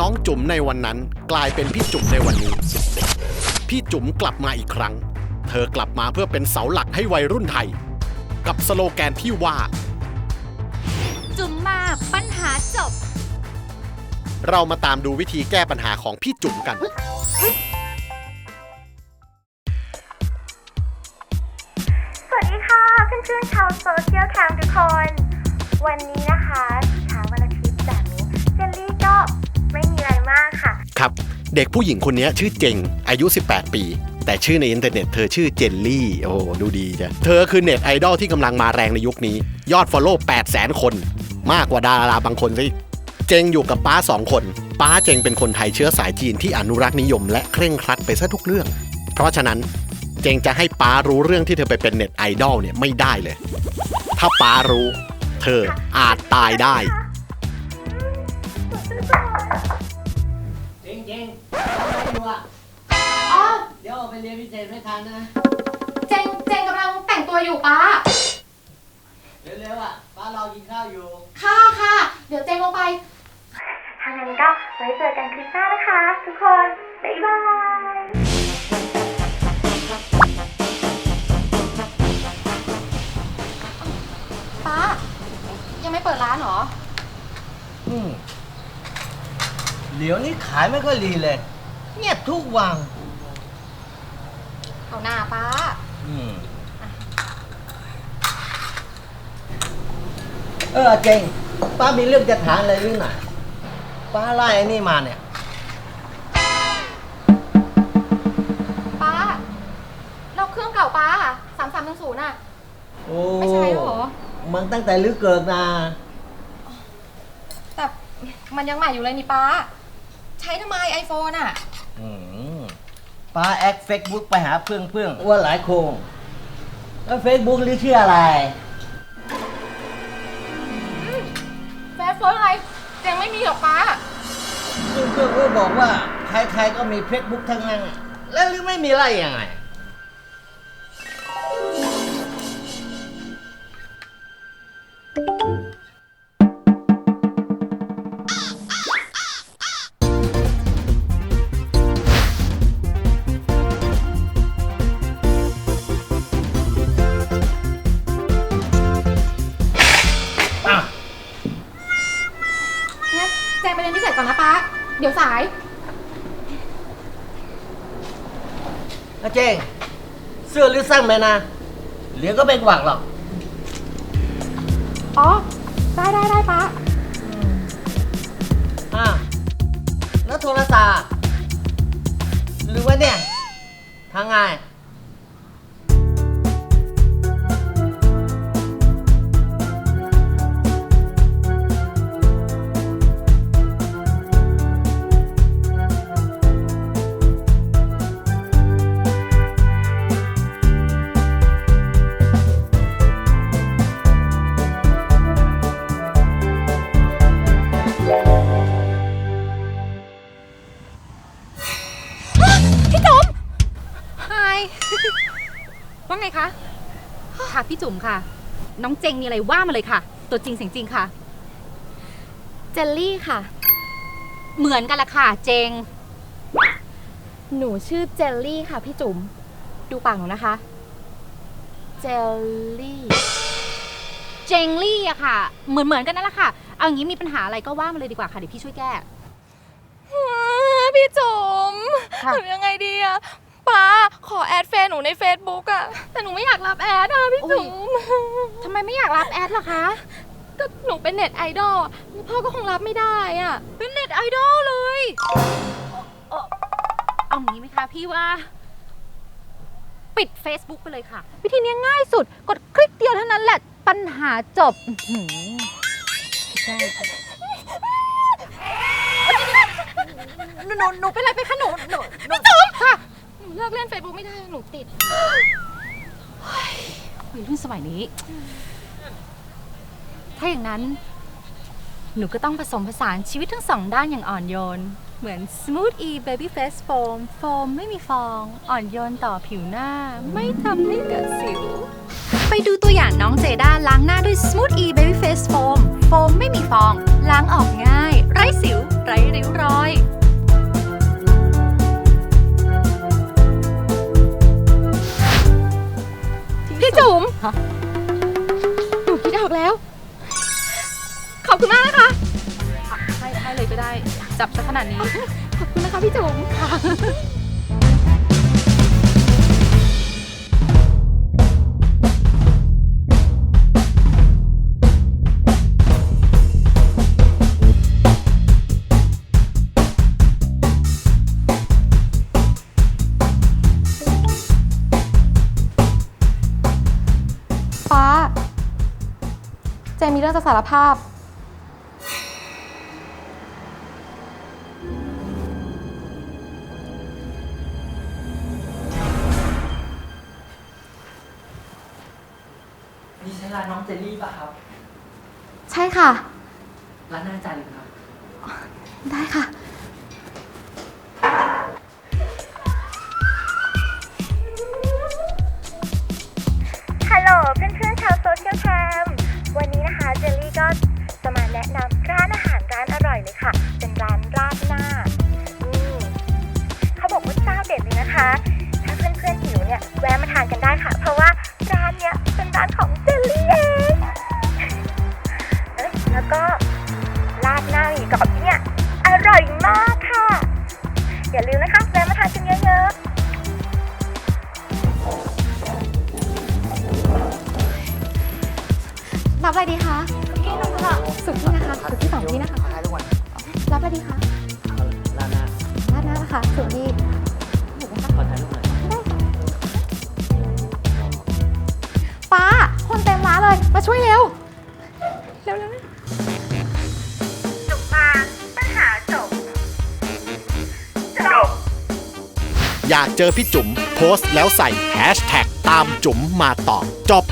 น้องจุ๋มในวันนั้นกลายเป็นพี่จุ๋มในวันนี้ พี่จุ๋มกลับมาอีกครั้ง เธอกลับมาเพื่อเป็นเสาหลักให้วัยรุ่นไทย กับสโลแกนที่ว่า จุ๋มมาปัญหาจบ เรามาตามดูวิธีแก้ปัญหาของพี่จุ๋มกันส เด็กผู้หญิงคนนี้ชื่อเจงอายุ 18 ปี แต่ชื่อในอินเทอร์เน็ตเธอชื่อเจลลี่ โอ้ดูดีจ้ะเธอคือเน็ตไอดอลที่กำลังมาแรงในยุคนี้ ยอดฟอลโล่8 0 0 0 0 คน มากกว่าดาราบางคนสิเจงอยู่กับป้าสองคน ป้าเจงเป็นคนไทยเชื้อสายจีนที่อนุรักษ์นิยมและเคร่งครัดไปซะทุกเรื่อง เพราะฉะนั้นเจงจะให้ป้ารู้เรื่องที่เธอไปเป็นเน็ตไอดอลเนี่ยไม่ได้เลย ถ้าป้ารู้ เธออาจตายได้ อะไรอยู่อะอ๋อเดี๋ยวออกไปเรียนพิเศษไม่ทันนะ เจงเจงกำลังแต่งตัวอยู่ป้า เร็วๆอะป้ารอกินข้าวอยู่ ค่ะค่ะ เดี๋ยวเจงลงไปถ้างั้นก็ไว้เจอกันคลิปหน้านะคะ ทุกคน บ๊ายบายป้า ยังไม่เปิดร้านเหรอ อืมเดี๋ยวนี้ขายไม่ค่อยดีเลย เงียบทุกวันเอาหน้าป้า อืมเออเจงป้ามีเรื่องจะถามอะไรหรือหน่อยป้าไล่ไอ้นี่มาเนี่ย ป้า เราเครื่องเก่าป้าสามสามหนึ่งศูนย์อะโอ้ไม่ใช่เหรอ มันตั้งแต่ลึกเกิดนะแต่มันยังใหม่อยู่เลยนี่ป้า ใช้ทำไมไอโฟนอะอืม ป้าแอคเฟซบุ๊กไปหาเพื่อนเพื่อนๆว่าหลายโคง แล้วเฟซบุ๊กหรือชื่ออะไรเฟซโฟนอะไรเจงไม่มีหรอกป้า เพื่อนเพื่อนๆก็บอกว่าใครๆก็มีเฟซบุ๊กทั้งนั้นอะแล้วหรือไม่มีไรยังไง นเจงไปเรียนพิเศษก่อนนะป้า เดี๋ยวสายอาเจงเสื้อหรือสั้นไหมนะ เหลือก็เป็นหวักหรอก อ๋อ ได้ได้ได้ป้า อ่าแล้วโทรศัพท์หรือว่าเนี่ยทางไง คะ ค่ะพี่จุ๋มค่ะ น้องเจงมีอะไรว่ามาเลยค่ะ ตัวจริงเสียงจริงค่ะ เจลลี่ค่ะ เหมือนกันละค่ะ เจง หนูชื่อเจลลี่ค่ะพี่จุ๋ม ดูปากหนูนะคะ เจลลี่ เจงลี่อะค่ะ เหมือนเหมือนกันนั่นแหละค่ะ เอางี้มีปัญหาอะไรก็ว่ามาเลยดีกว่าค่ะเดี๋ยวพี่ช่วยแก้ พี่จุ๋มค่ะ ทำยังไงดีอะป้าข อแอดเฟซหนูใน Facebook อะแต่หนูไม่อยากรับแอดอะพี่จุ๋มทำไไมไม่อยากรับแอดล่ะคะ ก็หนูเป็นเน็ตไอดอลอะพ่อก็คงรับไม่ได้อะเป็นเน็ตไอดอลเลยเอ่อเอางี้ไหมคะพี่ว่า ปิด Facebook ไปเลยค่ะ วิธีนี้ง่ายสุดกดคลิกเดียวเท่านั้นแหละปัญหาจบอื้อหือใช่ค่ะหนูหนูหนูเป็นอะไรไปคะหนูหนูหนูจุ๊บค่ะห นูเลิกเล่น Facebook ไม่ได้หนูติด วัยรุ่นสมัยนี้ ถ้าอย่างนั้น หนูก็ต้องผสมผสานชีวิตทั้งสองด้านอย่างอ่อนโยน เหมือน Smooth E Baby Face Foam โฟมไม่มีฟอง อ่อนโยนต่อผิวหน้า ไม่ทำให้เกิดสิว ไปดูตัวอย่างน้องเจด้าล้างหน้าด้วย Smooth E Baby Face Foam โฟมไม่มีฟอง ล้างออกง่าย ไร้สิว ไร้ริ้วรอย จุ๋มฮะหนูคิดออกแล้ว ขอบคุณมากนะคะ ให้ให้เลยก็ได้ จับซะขนาดนี้ ขอบคุณนะคะพี่จุ๋มฟ้ เจมีเรื่องจะสารภาพ นี่ใช่ร้านน้องเจลลี่ป่ะครับ ใช่ค่ะ ร้านหน้าจันทร์ครับ ได้ค่ะ เนี่ยแวะมาทานกันได้ค่ะ เพราะว่าร้านเนี้ยเป็นร้านของเจลลี่เองเอ้ยแล้วก็ราดหน้าหมี่กรอบที่เนี่ยอร่อยมากค่ะ อย่าลืมนะคะแวะมาทานกันเยอะๆรับอะไรดีคะสุกี้นมค่ะสุกี้นะคะสุกี้สองที่นะคะขายทุกวันรับอะไรดีคะร้านหน้าราดหน้านะคะสุกี้ มาช่วยเร็ว เร็วเร็วจุกมาปัญหาจบ จบ อยากเจอพี่จุ๋มโพสต์แล้วใส่แฮชแท็กตามจุ๋มมาตอบจบ